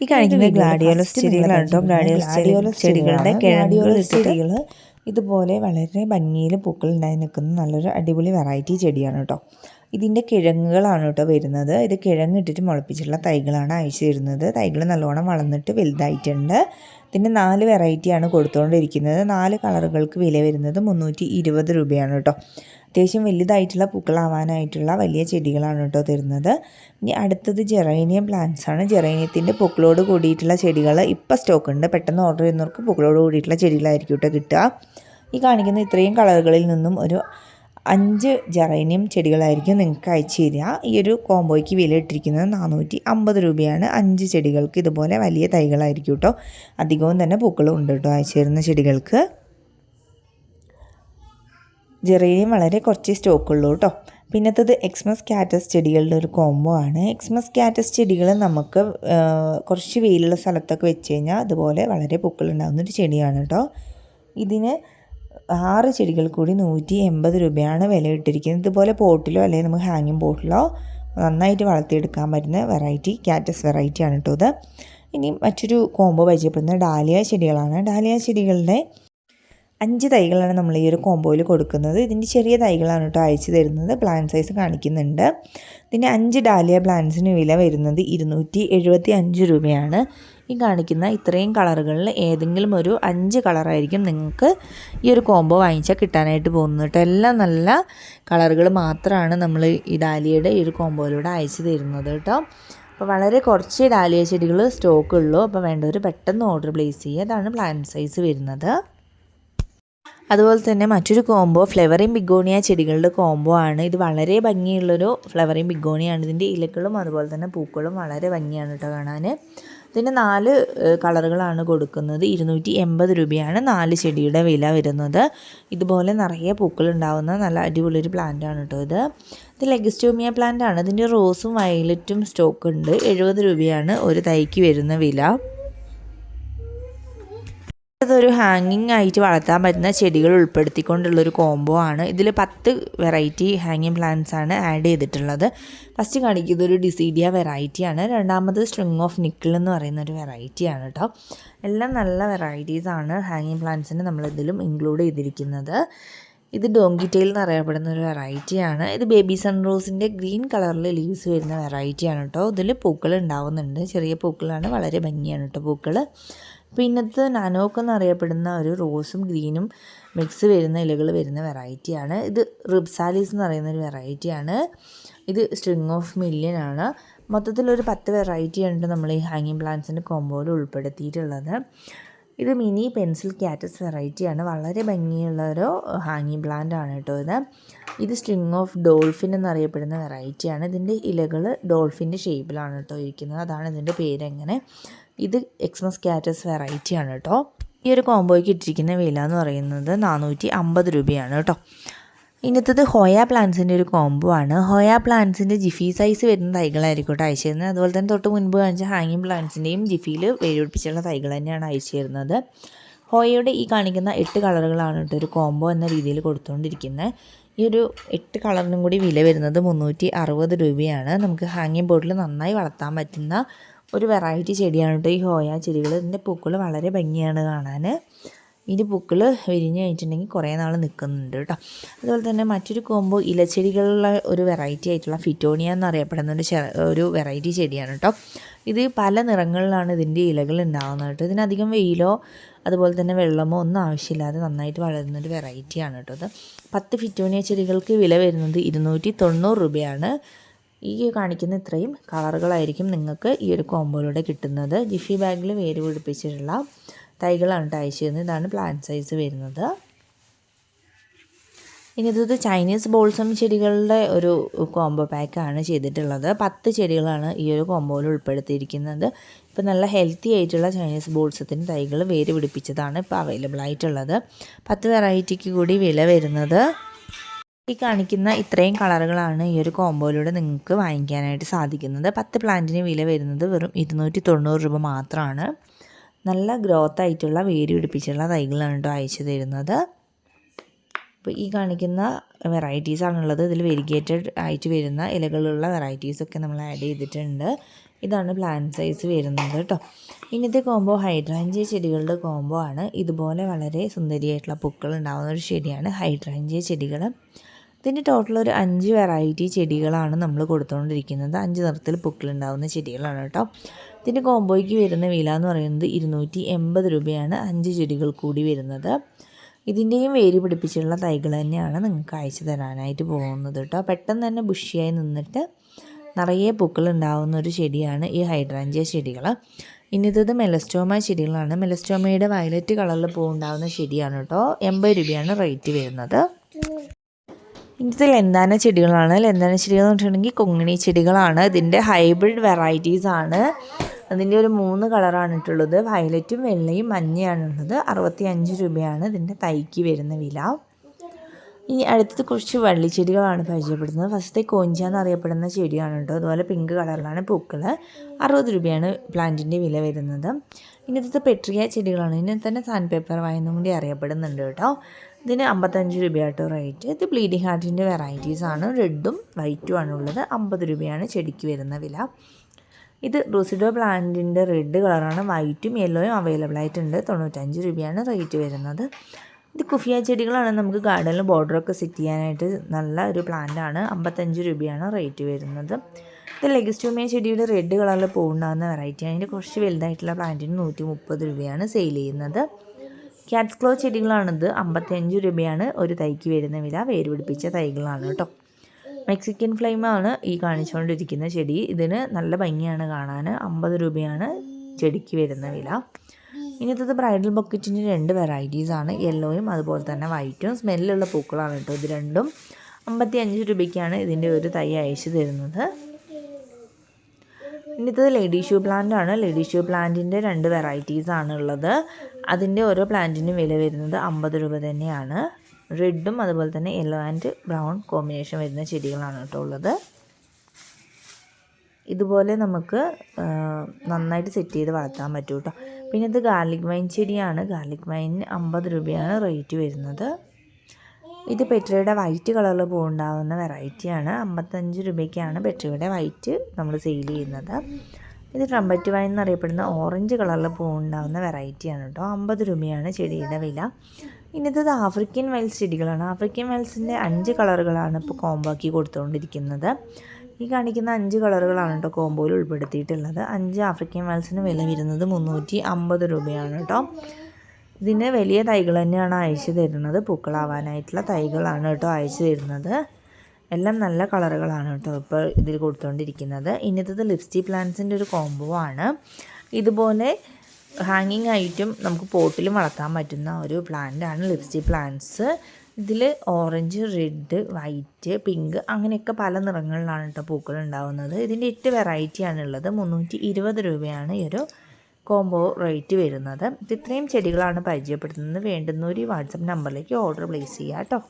ഈ കാണിക്കുന്ന ഗ്ലാഡിയോലസ് ചെടികളാണ് കേട്ടോ. ഗ്ലാഡിയോലസ് ചെടികളുടെ കിഴങ്ങുകൾ ചെടികൾ ഇതുപോലെ വളരെ ഭംഗിയിൽ പൂക്കൾ ഉണ്ടായി നിൽക്കുന്ന നല്ലൊരു അടിപൊളി വെറൈറ്റി ചെടിയാണ് കേട്ടോ. ഇതിന്റെ കിഴങ്ങുകളാണ് കേട്ടോ വരുന്നത്. ഇത് കിഴങ്ങിട്ടിട്ട് മുളപ്പിച്ചിട്ടുള്ള തൈകളാണ് അയച്ചു തരുന്നത്. തൈകൾ നല്ലോണം വളർന്നിട്ട് വലുതായിട്ടുണ്ട്. ഇതിന്റെ നാല് വെറൈറ്റിയാണ് കൊടുത്തുകൊണ്ടിരിക്കുന്നത് നാല് കളറുകൾക്ക് വില വരുന്നത് മുന്നൂറ്റി ഇരുപത് രൂപയാണ് കേട്ടോ. അത്യാവശ്യം വലുതായിട്ടുള്ള പൂക്കളാവാനായിട്ടുള്ള വലിയ ചെടികളാണ് കേട്ടോ തരുന്നത്. ഇനി അടുത്തത് ജെറേനിയം പ്ലാന്റ്സ് ആണ്. ജെറേനിയത്തിന്റെ പൂക്കളോട് കൂടിയിട്ടുള്ള ചെടികൾ ഇപ്പോൾ സ്റ്റോക്ക് ഉണ്ട്. പെട്ടെന്ന് ഓർഡർ ചെയ്യുന്നവർക്ക് പൂക്കളോട് കൂടിയിട്ടുള്ള ചെടികളായിരിക്കും കേട്ടോ കിട്ടുക. ഈ കാണിക്കുന്ന ഇത്രയും കളറുകളിൽ നിന്നും ഒരു അഞ്ച് ജെറേനിയം ചെടികളായിരിക്കും നിങ്ങൾക്ക് അയച്ചു തരിക. ഈ ഒരു കോംബോയ്ക്ക് വില ഇട്ടിരിക്കുന്നത് നാനൂറ്റി അമ്പത് രൂപയാണ്. അഞ്ച് ചെടികൾക്ക് ഇതുപോലെ വലിയ തൈകളായിരിക്കും കേട്ടോ. അധികവും തന്നെ പൂക്കളും ഉണ്ട് കേട്ടോ അയച്ചു തരുന്ന ചെടികൾക്ക്. ജെറേനിയം വളരെ കുറച്ച് സ്റ്റോക്കുള്ളൂ കേട്ടോ. പിന്നത്തത് എക്സ്മസ് കാറ്റസ് ചെടികളുടെ ഒരു കോംബോ ആണ്. എക്സ്മസ് കാറ്റസ് ചെടികൾ നമുക്ക് കുറച്ച് വെയിലുള്ള സ്ഥലത്തൊക്കെ വെച്ച് കഴിഞ്ഞാൽ അതുപോലെ വളരെ പൂക്കളുണ്ടാകുന്ന ഒരു ചെടിയാണ് കേട്ടോ. ഇതിന് ആറ് ചെടികൾ കൂടി നൂറ്റി എൺപത് രൂപയാണ് വില ഇട്ടിരിക്കുന്നത്. ഇതുപോലെ പോട്ടിലോ അല്ലെങ്കിൽ നമുക്ക് ഹാങ്ങിങ് പോട്ടിലോ നന്നായിട്ട് വളർത്തിയെടുക്കാൻ പറ്റുന്ന വെറൈറ്റി കാറ്റസ് വെറൈറ്റി ആണ് കേട്ടോ ഇത്. ഇനി മറ്റൊരു കോംബോ പരിചയപ്പെടുന്നത് ഡാലിയ ചെടികളാണ്. ഡാലിയ ചെടികളുടെ അഞ്ച് തൈകളാണ് നമ്മൾ ഈ ഒരു കോമ്പോയിൽ കൊടുക്കുന്നത്. ഇതിന്റെ ചെറിയ തൈകളാണ് കേട്ടോ അയച്ചു തരുന്നത്. പ്ലാൻ സൈസ് കാണിക്കുന്നുണ്ട്. ഇതിന്റെ അഞ്ച് ഡാലിയ പ്ലാന്റ്സിന് വില വരുന്നത് ഇരുന്നൂറ്റി എഴുപത്തി അഞ്ച് രൂപയാണ്. ഈ കാണിക്കുന്ന ഇത്രയും കളറുകളിൽ ഏതെങ്കിലും ഒരു അഞ്ച് കളറായിരിക്കും നിങ്ങൾക്ക് ഈ ഒരു കോമ്പോ വാങ്ങിച്ചാൽ കിട്ടാനായിട്ട് പോകുന്നത് കേട്ടോ. എല്ലാം നല്ല കളറുകൾ മാത്രമാണ് നമ്മൾ ഈ ഡാലിയയുടെ ഈ ഒരു കോംബോയിലൂടെ അയച്ചു തരുന്നത് കേട്ടോ. അപ്പോൾ വളരെ കുറച്ച് ഡാലിയ ചെടികൾ സ്റ്റോക്ക് ഉള്ളൂ. അപ്പോൾ വേണ്ടവർ പെട്ടെന്ന് ഓർഡർ പ്ലേസ് ചെയ്യുക. അതാണ് പ്ലാൻ സൈസ് വരുന്നത്. അതുപോലെ തന്നെ മറ്റൊരു കോംബോ ഫ്ലവറിങ് ബിഗോണിയ ചെടികളുടെ കോംബോ ആണ്. ഇത് വളരെ ഭംഗിയുള്ളൊരു ഫ്ലവറിങ് ബിഗോണിയാണ്. ഇതിന്റെ ഇലകളും അതുപോലെ തന്നെ പൂക്കളും വളരെ ഭംഗിയാണ് കേട്ടോ കാണാൻ. ഇതിന് നാല് കളറുകളാണ് കൊടുക്കുന്നത്. ഇരുന്നൂറ്റി എൺപത് രൂപയാണ് നാല് ചെടിയുടെ വില വരുന്നത്. ഇതുപോലെ നിറയെ പൂക്കൾ ഉണ്ടാവുന്ന നല്ല അടിപൊളി ഒരു പ്ലാന്റ് ആണ് കേട്ടോ ഇത്. ഇത് ലെഗസ്റ്റോമിയ പ്ലാന്റ് ആണ്. ഇതിന്റെ റോസും വയലറ്റും സ്റ്റോക്ക് ഉണ്ട്. എഴുപത് രൂപയാണ് ഒരു തൈക്ക് വരുന്ന വില. ഇതൊരു ഹാങ്ങിങ് ആയിട്ട് വളർത്താൻ പറ്റുന്ന ചെടികൾ ഉൾപ്പെടുത്തിക്കൊണ്ടുള്ളൊരു കോംബോ ആണ്. ഇതിൽ പത്ത് വെറൈറ്റി ഹാങ്ങിങ് പ്ലാന്റ്സ് ആണ് ആഡ് ചെയ്തിട്ടുള്ളത്. ഫസ്റ്റ് കാണിക്കുന്നത് ഒരു ഡിസീഡിയ വെറൈറ്റിയാണ് രണ്ടാമത് സ്ട്രിങ് ഓഫ് നിക്കിൾ എന്ന് പറയുന്ന ഒരു വെറൈറ്റിയാണ് കേട്ടോ എല്ലാം നല്ല വെറൈറ്റീസ് ആണ് ഹാങ്ങിങ് പ്ലാന്റ്സിന് നമ്മൾ ഇതിലും ഇൻക്ലൂഡ് ചെയ്തിരിക്കുന്നത്. ഇത് ഡോങ്കി ടെയിൽ എന്ന് അറിയപ്പെടുന്ന ഒരു വെറൈറ്റിയാണ് ഇത് ബേബി സൺറോസിന്റെ ഗ്രീൻ കളറിൽ ലീവ്സ് വരുന്ന വെറൈറ്റിയാണ് കേട്ടോ ഇതിൽ പൂക്കൾ ഉണ്ടാവുന്നുണ്ട്. ചെറിയ പൂക്കളാണ്. വളരെ ഭംഗിയാണ് കേട്ടോ പൂക്കൾ പിന്നത്തെ നാനോക്ക് എന്നറിയപ്പെടുന്ന ഒരു റോസും ഗ്രീനും മിക്സ് വരുന്ന ഇലകൾ വരുന്ന വെറൈറ്റിയാണ് ഇത് റിബ്സാലിസ് എന്ന് പറയുന്ന ഒരു വെറൈറ്റിയാണ് ഇത് സ്ട്രിങ് ഓഫ് മില്യൻ ആണ്. മൊത്തത്തിലൊരു പത്ത് വെറൈറ്റി ഉണ്ട് നമ്മൾ ഈ ഹാങ്ങിങ് പ്ലാന്റ്സിന്റെ കോമ്പോയിൽ ഉൾപ്പെടുത്തിയിട്ടുള്ളത്. ഇത് മിനി പെൻസിൽ ക്യാറ്റസ് വെറൈറ്റിയാണ് വളരെ ഭംഗിയുള്ള ഒരു ഹാങ്ങിങ് പ്ലാന്റ് ആണ് കേട്ടോ ഇത്. ഇത് സ്ട്രിങ് ഓഫ് ഡോൾഫിൻ എന്നറിയപ്പെടുന്ന വെറൈറ്റിയാണ് ഇതിന്റെ ഇലകൾ ഡോൾഫിന്റെ ഷേപ്പിലാണ് കേട്ടോ ഇരിക്കുന്നത്. അതാണ് ഇതിന്റെ പേരെങ്ങനെ ഇത് എക്സ്മസ് വെറൈറ്റി ആണ് കേട്ടോ. ഈ ഒരു കോംബോയ്ക്ക് ഇട്ടിരിക്കുന്ന വില എന്ന് പറയുന്നത് നാനൂറ്റി അമ്പത് രൂപയാണ് കേട്ടോ. ഇന്നത്തത് ഹോയ പ്ലാന്റ്സിന്റെ ഒരു കോംബോ ആണ്. ഹോയ പ്ലാന്റ്സിന്റെ ജിഫി സൈസ് വരുന്ന തൈകളായിരിക്കും കേട്ടോ അയച്ചു തരുന്നത് അതുപോലെ തന്നെ തൊട്ട് മുൻപ് കാണിച്ച ഹാങ്ങിങ് പ്ലാന്റ്സിന്റെയും ജിഫിയിൽ വേരുപിടിപ്പിച്ചുള്ള തൈകൾ തന്നെയാണ് അയച്ചു തരുന്നത് ഹോയയുടെ ഈ കാണിക്കുന്ന എട്ട് കളറുകളാണ് കേട്ടോ ഒരു കോംബോ എന്ന രീതിയിൽ കൊടുത്തുകൊണ്ടിരിക്കുന്നത്. ഈ ഒരു എട്ട് കളറിനും കൂടി വില വരുന്നത് മുന്നൂറ്റി അറുപത് രൂപയാണ്. നമുക്ക് ഹാങ്ങിങ് ബോർഡിൽ നന്നായി വളർത്താൻ പറ്റുന്ന ഒരു വെറൈറ്റി ചെടിയാണ് കേട്ടോ ഈ ഹോയ ചെടികൾ. ഇതിന്റെ പൂക്കൾ വളരെ ഭംഗിയാണ് കാണാൻ. ഇതിന്റെ പൂക്കൾ വിരിഞ്ഞ് കഴിഞ്ഞിട്ടുണ്ടെങ്കിൽ കുറേ നാൾ നിൽക്കുന്നുണ്ട് കേട്ടോ അതുപോലെ തന്നെ മറ്റൊരു കോമ്പോ ഇലച്ചെടികളുള്ള ഒരു വെറൈറ്റി ആയിട്ടുള്ള ഫിറ്റോണിയ എന്നറിയപ്പെടുന്ന ഒരു ഒരു വെറൈറ്റി ചെടിയാണ് കേട്ടോ ഇത് പല നിറങ്ങളിലാണ് ഇതിന്റെ ഇലകൾ ഉണ്ടാകുന്നത് കേട്ടോ ഇതിനധികം വെയിലോ അതുപോലെ തന്നെ വെള്ളമോ ഒന്നും ആവശ്യമില്ലാതെ നന്നായിട്ട് വളരുന്ന ഒരു വെറൈറ്റിയാണ് കേട്ടോ ഇത്. പത്ത് ഫിറ്റോണിയ ചെടികൾക്ക് വില വരുന്നത് ഇരുന്നൂറ്റി തൊണ്ണൂറ് രൂപയാണ്. ഈ കാണിക്കുന്ന ഇത്രയും കളറുകളായിരിക്കും നിങ്ങൾക്ക് ഈ ഒരു കോമ്പോയിലൂടെ കിട്ടുന്നത്. ജിഫി ബാഗിൽ വേര് പിടിപ്പിച്ചിട്ടുള്ള തൈകളാണ് കേട്ടോ അയച്ചു ഇതാണ് പ്ലാന്റ് സൈസ് വരുന്നത്. ഇനി ഇത് ചൈനീസ് ബോൾസം ചെടികളുടെ ഒരു കോംബോ പാക്കാണ് ചെയ്തിട്ടുള്ളത്. പത്ത് ചെടികളാണ് ഈ ഒരു കോംബോയിൽ ഉൾപ്പെടുത്തിയിരിക്കുന്നത്. ഇപ്പോൾ നല്ല ഹെൽത്തി ആയിട്ടുള്ള ചൈനീസ് ബോൾസത്തിന് തൈകൾ വേര് പിടിപ്പിച്ചതാണ് ഇപ്പോൾ അവൈലബിൾ ആയിട്ടുള്ളത്. പത്ത് വെറൈറ്റിക്ക് കൂടി വില വരുന്നത്. ഈ കാണിക്കുന്ന ഇത്രയും കളറുകളാണ് ഈ ഒരു കോംബോയിലൂടെ നിങ്ങൾക്ക് വാങ്ങിക്കാനായിട്ട് സാധിക്കുന്നത്. പത്ത് പ്ലാന്റിന് വില വരുന്നത് വെറും ഇരുന്നൂറ്റി തൊണ്ണൂറ് രൂപ മാത്രമാണ് നല്ല ഗ്രോത്ത് ആയിട്ടുള്ള വേര് പിടിപ്പിച്ചുള്ള തൈകളാണ് കേട്ടോ അയച്ചു തരുന്നത്. അപ്പോൾ ഈ കാണിക്കുന്ന വെറൈറ്റീസ് ആണുള്ളത്. ഇതിൽ വെരിഗേറ്റഡ് ആയിട്ട് വരുന്ന ഇലകളുള്ള വെറൈറ്റീസൊക്കെ നമ്മൾ ആഡ് ചെയ്തിട്ടുണ്ട്. ഇതാണ് പ്ലാന്റ് സൈസ് വരുന്നത് കേട്ടോ. ഇന്നത്തെ കോംബോ ഹൈഡ്രാഞ്ചിയ ചെടികളുടെ കോംബോ ആണ്. ഇതുപോലെ വളരെ സുന്ദരിയായിട്ടുള്ള പൂക്കൾ ഉണ്ടാകുന്ന ഒരു ചെടിയാണ് ഹൈഡ്രാഞ്ചിയ ചെടികൾ ഇതിന്റെ ടോട്ടൽ ഒരു അഞ്ച് വെറൈറ്റി ചെടികളാണ് നമ്മൾ കൊടുത്തുകൊണ്ടിരിക്കുന്നത്. അഞ്ച് നിറത്തിൽ പൂക്കളുണ്ടാകുന്ന ചെടികളാണ് കേട്ടോ. ഇതിന്റെ കോംബോയ്ക്ക് വരുന്ന വില എന്ന് പറയുന്നത് ഇരുന്നൂറ്റി എൺപത് രൂപയാണ്. അഞ്ച് ചെടികൾ കൂടി വരുന്നത്. ഇതിന്റെയും വേര് പിടിപ്പിച്ചുള്ള തൈകൾ തന്നെയാണ് നിങ്ങൾക്ക് അയച്ചു തരാനായിട്ട് പോകുന്നത് കേട്ടോ. പെട്ടെന്ന് തന്നെ ബുഷിയായി നിന്നിട്ട് നിറയെ പൂക്കൾ ഉണ്ടാകുന്ന ഒരു ചെടിയാണ് ഈ ഹൈഡ്രാഞ്ചിയ ചെടികൾ. ഇനിത്തത് മെലസ്റ്റോമ ചെടികളാണ്. മെലസ്റ്റോമയുടെ വയലറ്റ് കളറിൽ പൂ പൂവുണ്ടാകുന്ന ചെടിയാണ് കേട്ടോ. എൺപത് രൂപയാണ് റേറ്റ് വരുന്നത്. ഇന്നത്തെ എന്താണ് ചെടികളാണ്? എന്താണ് ചെടികൾ എന്ന് വെച്ചിട്ടുണ്ടെങ്കിൽ കൊങ്ങിണി ചെടികളാണ്. ഇതിന്റെ ഹൈബ്രിഡ് വെറൈറ്റീസ് ആണ്. അതിന്റെ ഒരു മൂന്ന് കളറാണ് ഇട്ടുള്ളത്. വയലറ്റും വെള്ളയും മഞ്ഞയാണുള്ളത് അറുപത്തി അഞ്ച് രൂപയാണ് ഇതിന്റെ തൈക്ക് വരുന്ന വില. ഇനി അടുത്തത് കുറച്ച് വള്ളിച്ചെടികളാണ് പരിചയപ്പെടുന്നത്. ഫസ്റ്റത്തെ കോഞ്ച എന്നറിയപ്പെടുന്ന ചെടിയാണ് കേട്ടോ. അതുപോലെ പിങ്ക് കളറിലാണ് പൂക്കൾ അറുപത് രൂപയാണ് പ്ലാന്റിന്റെ വില വരുന്നത്. ഇനി അടുത്തത് പെട്രിയ ചെടികളാണ്. ഇതിനെ തന്നെ സാൻഡ് പേപ്പർ വായെന്നും കൂടി അറിയപ്പെടുന്നുണ്ട് കേട്ടോ. ഇതിന് അമ്പത്തഞ്ച് രൂപയാട്ടോ റേറ്റ്. ഇത് ബ്ലീഡിംഗ് ഹാർട്ടിന്റെ വെറൈറ്റീസ് ആണ്. റെഡും വൈറ്റും ആണുള്ളത് അമ്പത് രൂപയാണ് ചെടിക്ക് വരുന്ന വില. ഇത് റോസിഡോ പ്ലാന്റിന്റെ റെഡ് കളറാണ് വൈറ്റും യെല്ലോയും അവൈലബിൾ ആയിട്ടുണ്ട്. തൊണ്ണൂറ്റഞ്ച് രൂപയാണ് റേറ്റ് വരുന്നത്. ഇത് കുഫിയ ചെടികളാണ്. നമുക്ക് ഗാർഡനിൽ ബോർഡറൊക്കെ സെറ്റ് ചെയ്യാനായിട്ട് നല്ല ഒരു പ്ലാന്റാണ് അമ്പത്തഞ്ച് രൂപയാണ് റേറ്റ് വരുന്നത്. ഇത് ലെഗസ്റ്റോമിയ ചെടിയുടെ റെഡ് കളറിൽ പൂവുണ്ടാകുന്ന വെറൈറ്റി അതിന്റെ കുറച്ച് വലുതായിട്ടുള്ള പ്ലാന്റിന് നൂറ്റി മുപ്പത് രൂപയാണ് സെയിൽ ചെയ്യുന്നത്. ക്യാറ്റ്സ് ക്ലോ ചെടികളാണിത്. അമ്പത്തിയഞ്ച് രൂപയാണ് ഒരു തൈക്ക് വരുന്ന വില. വേര് പിടിപ്പിച്ച തൈകളാണ് കേട്ടോ. മെക്സിക്കൻ ഫ്ലെയിമാണ് ഈ കാണിച്ചുകൊണ്ടിരിക്കുന്ന ചെടി. ഇതിന് നല്ല ഭംഗിയാണ് കാണാൻ അമ്പത് രൂപയാണ് ചെടിക്ക് വരുന്ന വില. ഇന്നത്തത് ബ്രൈഡൽ ബക്കറ്റിന്റെ രണ്ട് വെറൈറ്റീസാണ് യെല്ലോയും അതുപോലെ തന്നെ വൈറ്റും സ്മെല്ലുള്ള പൂക്കളാണ് കേട്ടോ ഇത് രണ്ടും. അമ്പത്തി അഞ്ച് രൂപയ്ക്കാണ് ഇതിന്റെ ഒരു തൈ അയച്ചു തരുന്നത്. ഇന്നത്തത് ലേഡി ഷൂ പ്ലാന്റ് ആണ്. ലേഡി ഷൂ പ്ലാന്റിന്റെ രണ്ട് വെറൈറ്റീസാണുള്ളത് അതിന്റെ ഓരോ പ്ലാന്റിനും വില വരുന്നത് അമ്പത് രൂപ തന്നെയാണ്. റെഡും അതുപോലെ തന്നെ യെല്ലോ ആൻഡ് ബ്രൗൺ കോമ്പിനേഷൻ വരുന്ന ചെടികളാണ് കേട്ടോ ഉള്ളത്. ഇതുപോലെ നമുക്ക് നന്നായിട്ട് സെറ്റ് ചെയ്ത് വളർത്താൻ പറ്റും കേട്ടോ. പിന്നെ ഇത് ഗാർലിക് വൈൻ ചെടിയാണ്. ഗാർലിക് വൈനിന് അമ്പത് രൂപയാണ് റേറ്റ് വരുന്നത്. ഇത് പെട്രയുടെ വൈറ്റ് കളറിൽ പൂവുണ്ടാകുന്ന വെറൈറ്റിയാണ് അമ്പത്തഞ്ച് രൂപയ്ക്കാണ് പെട്രയുടെ വൈറ്റ് നമ്മൾ സെയിൽ ചെയ്യുന്നത്. ഇത് ട്രംപറ്റ് വൈൻ എന്നറിയപ്പെടുന്ന ഓറഞ്ച് കളറിൽ പൂവുണ്ടാകുന്ന വെറൈറ്റിയാണ് കേട്ടോ. അമ്പത് രൂപയാണ് ചെടിയുടെ വില. ഇന്നത്തത് ആഫ്രിക്കൻ വൈൽസ് ചെടികളാണ്. ആഫ്രിക്കൻ വൈൽസിന്റെ അഞ്ച് കളറുകളാണ് ഇപ്പോൾ കോംബോ ആക്കി കൊടുത്തുകൊണ്ടിരിക്കുന്നത് ഈ കാണിക്കുന്ന അഞ്ച് കളറുകളാണ് കേട്ടോ കോംബോയിൽ ഉൾപ്പെടുത്തിയിട്ടുള്ളത്. അഞ്ച് ആഫ്രിക്കൻ വൈൽസിന് വില വരുന്നത് മുന്നൂറ്റി അമ്പത് രൂപയാണ് കേട്ടോ. ഇതിന് വലിയ തൈകൾ തന്നെയാണ് അയച്ചു തരുന്നത്. പൂക്കളാവാനായിട്ടുള്ള തൈകളാണ് കേട്ടോ അയച്ചു തരുന്നത്. എല്ലാം നല്ല കളറുകളാണ് കേട്ടോ ഇപ്പോൾ ഇതിൽ കൊടുത്തുകൊണ്ടിരിക്കുന്നത് ഇന്നത്തത് ലിപ്സ്റ്റിക് പ്ലാന്റ്സിന്റെ ഒരു കോംബോ ആണ്. ഇതുപോലെ ഹാങ്ങിങ് ആയിട്ടും നമുക്ക് പോട്ടിലും വളർത്താൻ പറ്റുന്ന ഒരു പ്ലാന്റ് ആണ് ലിപ്സ്റ്റിക് പ്ലാന്റ്സ് ഇതിൽ ഓറഞ്ച് റെഡ് വൈറ്റ് പിങ്ക് അങ്ങനെയൊക്കെ പല നിറങ്ങളിലാണ് കേട്ടോ പൂക്കൾ ഉണ്ടാവുന്നത്. ഇതിന്റെ എട്ട് വെറൈറ്റിയാണ് ഉള്ളത് മുന്നൂറ്റി ഇരുപത് രൂപയാണ് ഈ ഒരു കോംബോ റേറ്റ് വരുന്നത്. ഇത് ഇത്രയും ചെടികളാണ് പരിചയപ്പെടുത്തുന്നത്. വേണ്ടുന്ന ഒരു വാട്സപ്പ് നമ്പറിലേക്ക് ഓർഡർ പ്ലേസ് ചെയ്യുക കേട്ടോ.